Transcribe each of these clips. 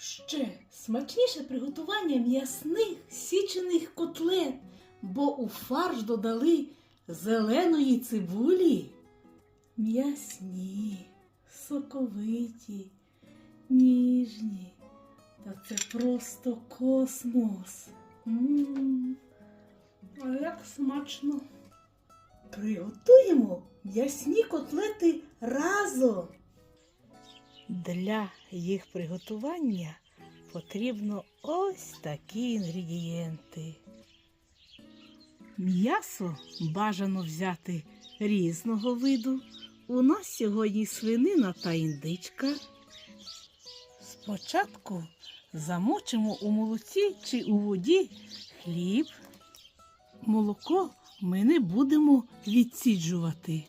Ще смачніше приготування м'ясних січених котлет, бо у фарш додали зеленої цибулі. М'ясні, соковиті, ніжні. Та це просто космос. А як смачно. Приготуємо м'ясні котлети разом. Для їх приготування потрібно ось такі інгредієнти. М'ясо бажано взяти різного виду. У нас сьогодні свинина та індичка. Спочатку замочимо у молоці чи у воді хліб. Молоко ми не будемо відсіджувати.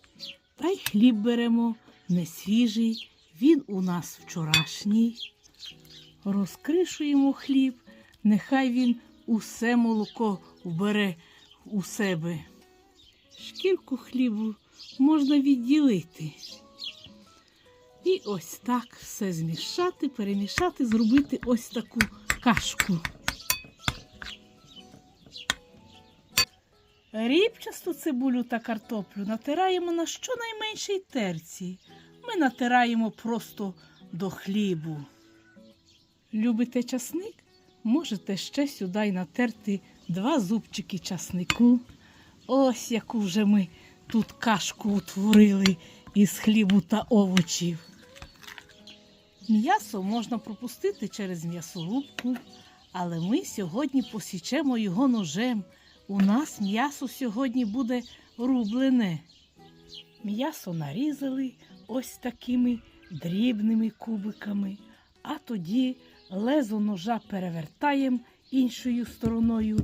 Та й хліб беремо не свіжий, він у нас вчорашній. Розкришуємо хліб, нехай він усе молоко вбере у себе. Шкірку хлібу можна відділити. І ось так все змішати, перемішати, зробити ось таку кашку. Рібчасту цибулю та картоплю натираємо на щонайменшій терці. Ми натираємо просто до хлібу. Любите часник? Можете ще сюди й натерти два зубчики часнику. Ось яку вже ми тут кашку утворили із хлібу та овочів. М'ясо можна пропустити через м'ясорубку, але ми сьогодні посічемо його ножем. У нас м'ясо сьогодні буде рублене. М'ясо нарізали ось такими дрібними кубиками, а тоді лезо ножа перевертаємо іншою стороною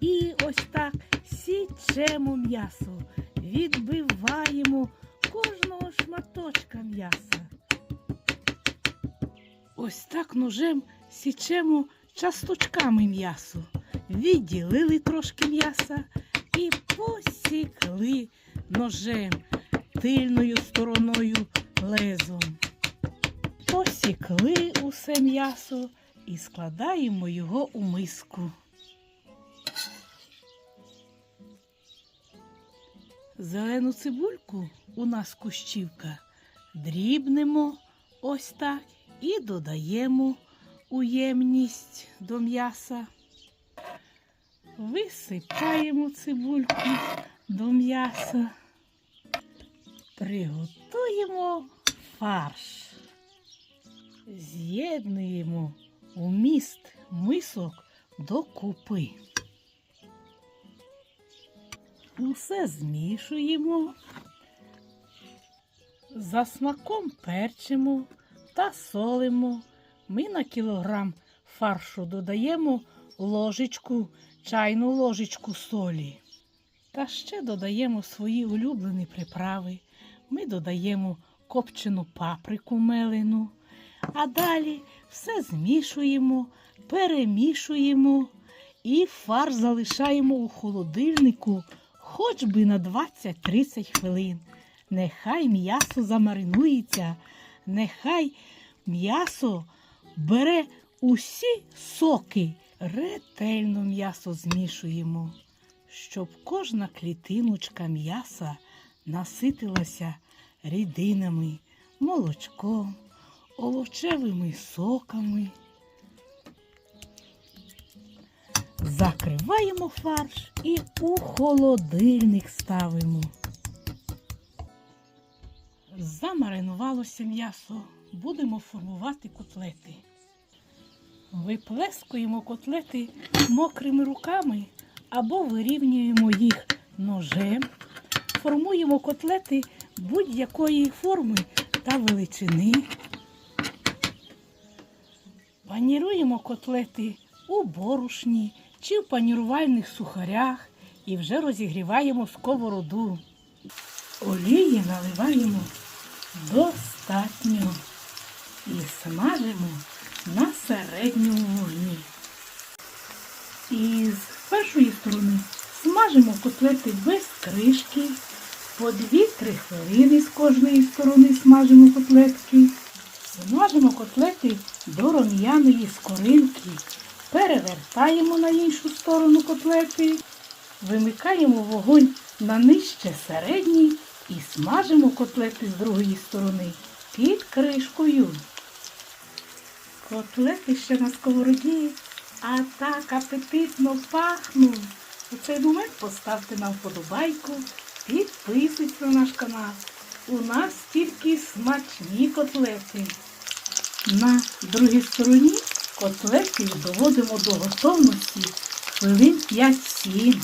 і ось так січемо м'ясо, відбиваємо кожного шматочка м'яса. Ось так ножем січемо часточками м'ясо. Відділили трошки м'яса і посікли ножем тильною стороною лезом. Посікли усе м'ясо і складаємо його у миску. Зелену цибульку у нас кущівка дрібнемо ось так і додаємо у ємність до м'яса. Висипаємо цибульку до м'яса. Приготуємо фарш. З'єднуємо вміст мисок докупи. Усе змішуємо, за смаком перчимо та солимо. Ми на кілограм фаршу додаємо ложечку, чайну ложечку солі. Та ще додаємо свої улюблені приправи. Ми додаємо копчену паприку мелену, а далі все змішуємо, перемішуємо і фарш залишаємо у холодильнику хоч би на 20-30 хвилин. Нехай м'ясо замаринується, нехай м'ясо бере усі соки. Ретельно м'ясо змішуємо, щоб кожна клітиночка м'яса наситилася рідинами, молочком, овочевими соками. Закриваємо фарш і у холодильник ставимо. Замаринувалося м'ясо, будемо формувати котлети. Виплескуємо котлети мокрими руками або вирівнюємо їх ножем. Формуємо котлети будь-якої форми та величини. Паніруємо котлети у борошні чи в панірувальних сухарях і вже розігріваємо сковороду. Олії наливаємо достатньо і смажимо на середньому вогні. І з першої сторони смажимо котлети без кришки. По 2-3 хвилини з кожної сторони смажимо котлетки. Смажимо котлети до рум'яної скоринки перевертаємо на іншу сторону котлети, вимикаємо вогонь на нижче середній і смажимо котлети з другої сторони під кришкою. Котлети ще на сковороді, а так апетитно пахнуть. У цей момент поставте нам вподобайку, підписуйтесь на наш канал. У нас тільки смачні котлети. На другій стороні котлети доводимо до готовності хвилин 5-7.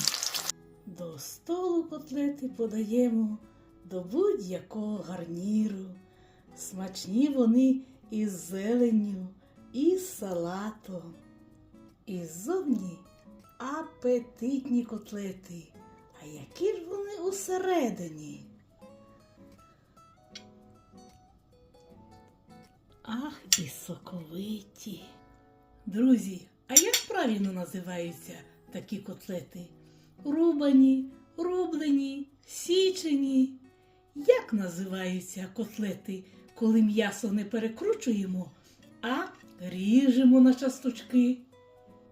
До столу котлети подаємо до будь-якого гарніру. Смачні вони із зеленню, і салатом. І ззовні апетитні котлети. А які ж вони усередині? Ах, і соковиті. Друзі, а як правильно називаються такі котлети? Рубані, рублені, січені. Як називаються котлети, коли м'ясо не перекручуємо, а ріжемо на часточки?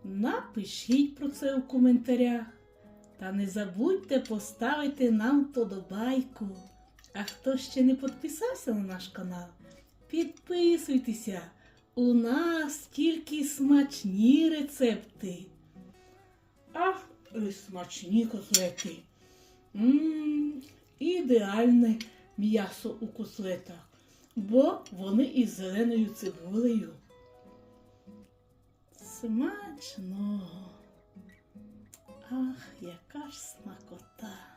Напишіть про це у коментарях. Та не забудьте поставити нам вподобайку. А хто ще не підписався на наш канал, підписуйтеся. У нас тільки смачні рецепти. Ах, смачні котлети. Мм, ідеальне м'ясо у котлетах, бо вони із зеленою цибулею. Смачного. Ах, яка ж смакота.